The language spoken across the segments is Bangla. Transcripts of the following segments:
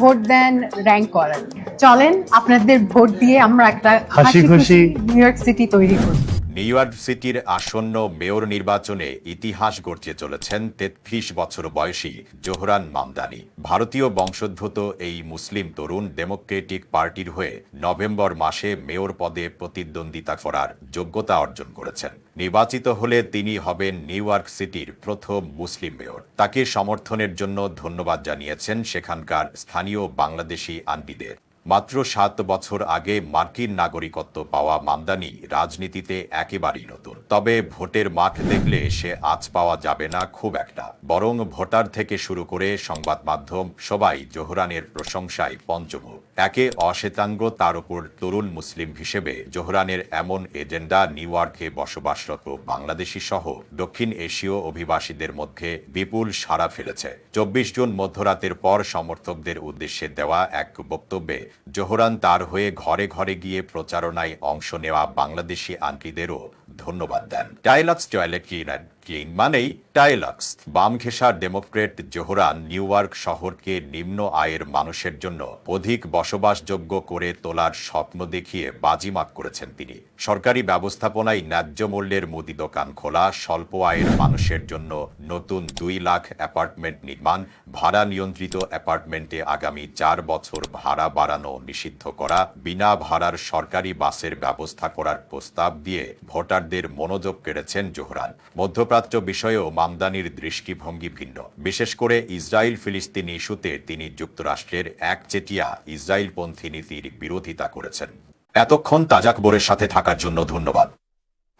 ভোট দেন র্যাঙ্ক করেন। চলেন আপনাদের ভোট দিয়ে আমরা একটা হাসি খুশি নিউ ইয়র্ক সিটি তৈরি করি। নিউ ইয়র্ক সিটির আসন্ন মেয়র নির্বাচনে ইতিহাস গড়তে চলেছেন তেত্রিশ বছর বয়সী জোহরান মামদানি। ভারতীয় বংশোদ্ভূত এই মুসলিম তরুণ ডেমোক্রেটিক পার্টির হয়ে নভেম্বর মাসে মেয়র পদে প্রতিদ্বন্দ্বিতা করার যোগ্যতা অর্জন করেছেন। নির্বাচিত হলে তিনি হবেন নিউ ইয়র্ক সিটির প্রথম মুসলিম মেয়র। তাকে সমর্থনের জন্য ধন্যবাদ জানিয়েছেন সেখানকার স্থানীয় বাংলাদেশি আন্টিদের মাত্র সাত বছর আগে মার্কিন নাগরিকত্ব পাওয়া মামদানি রাজনীতিতে একেবারেই নতুন। তবে ভোটের মাঠ দেখলে সে আজ পাওয়া যাবে না খুব একটা। বরং ভোটার থেকে শুরু করে সংবাদ মাধ্যম সবাই জোহরানের প্রশংসায় পঞ্চমুখ। একে অশ্বেতাঙ্গ, তার উপর তরুণ মুসলিম হিসেবে জোহরানের এমন এজেন্ডা নিউ ইয়র্কে বসবাসরত বাংলাদেশি সহ দক্ষিণ এশীয় অভিবাসীদের মধ্যে বিপুল সাড়া ফেলেছে। চব্বিশ জুন মধ্যরাতের পর সমর্থকদের উদ্দেশ্যে দেওয়া এক বক্তব্যে জোহরান তার হয়ে ঘরে ঘরে গিয়ে প্রচারণায় অংশ নেওয়া বাংলাদেশি আন্টিদেরও ধন্যবাদ দেন। টাইলাক্স টয়লেট ক্লিনার ক্লিন মানেই টাইলাক্স। বাম ঘেঁষার ডেমোক্রেট জোহরান নিউ ইয়র্ক শহরকে নিম্ন আয়ের মানুষের জন্য অধিক বসবাসযোগ্য করে তোলার স্বপ্ন দেখিয়ে বাজিমাত করেছেন তিনি। সরকারি ব্যবস্থাপনায় ন্যায্য মূল্যের মুদি দোকান খোলা, স্বল্প আয়ের মানুষের জন্য নতুন দুই লাখ অ্যাপার্টমেন্ট নির্মাণ, ভাড়া নিয়ন্ত্রিত অ্যাপার্টমেন্টে আগামী চার বছর ভাড়া বাড়ানো নিষিদ্ধ করা, বিনা ভাড়ার সরকারি বাসের ব্যবস্থা করার প্রস্তাব দিয়ে ভোটারদের মনোযোগ কেড়েছেন জোহরান। মধ্যপ্রাচ্য বিষয়েও মামদানির দৃষ্টিভঙ্গি ভিন্ন। বিশেষ করে ইসরায়েল ফিলিস্তিন ইস্যুতে তিনি যুক্তরাষ্ট্রের একচেটিয়া ইসরায়েলপন্থী নীতির বিরোধিতা করেছেন। এতক্ষণ তাজাক বোরের সাথে থাকার জন্য ধন্যবাদ।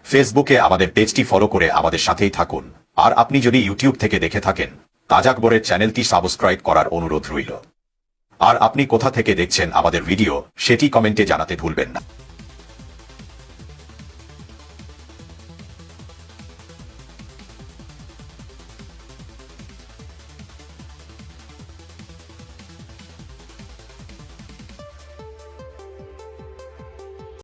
ফেসবুকে আমাদের পেজটি ফলো করে আমাদের সাথেই থাকুন। আর আপনি যদি ইউটিউব থেকে দেখে থাকেন, তাজাক বোরের চ্যানেলটি সাবস্ক্রাইব করার অনুরোধ রইল। আর আপনি কোথা থেকে দেখছেন আমাদের ভিডিও, সেটি কমেন্টে জানাতে ভুলবেন না।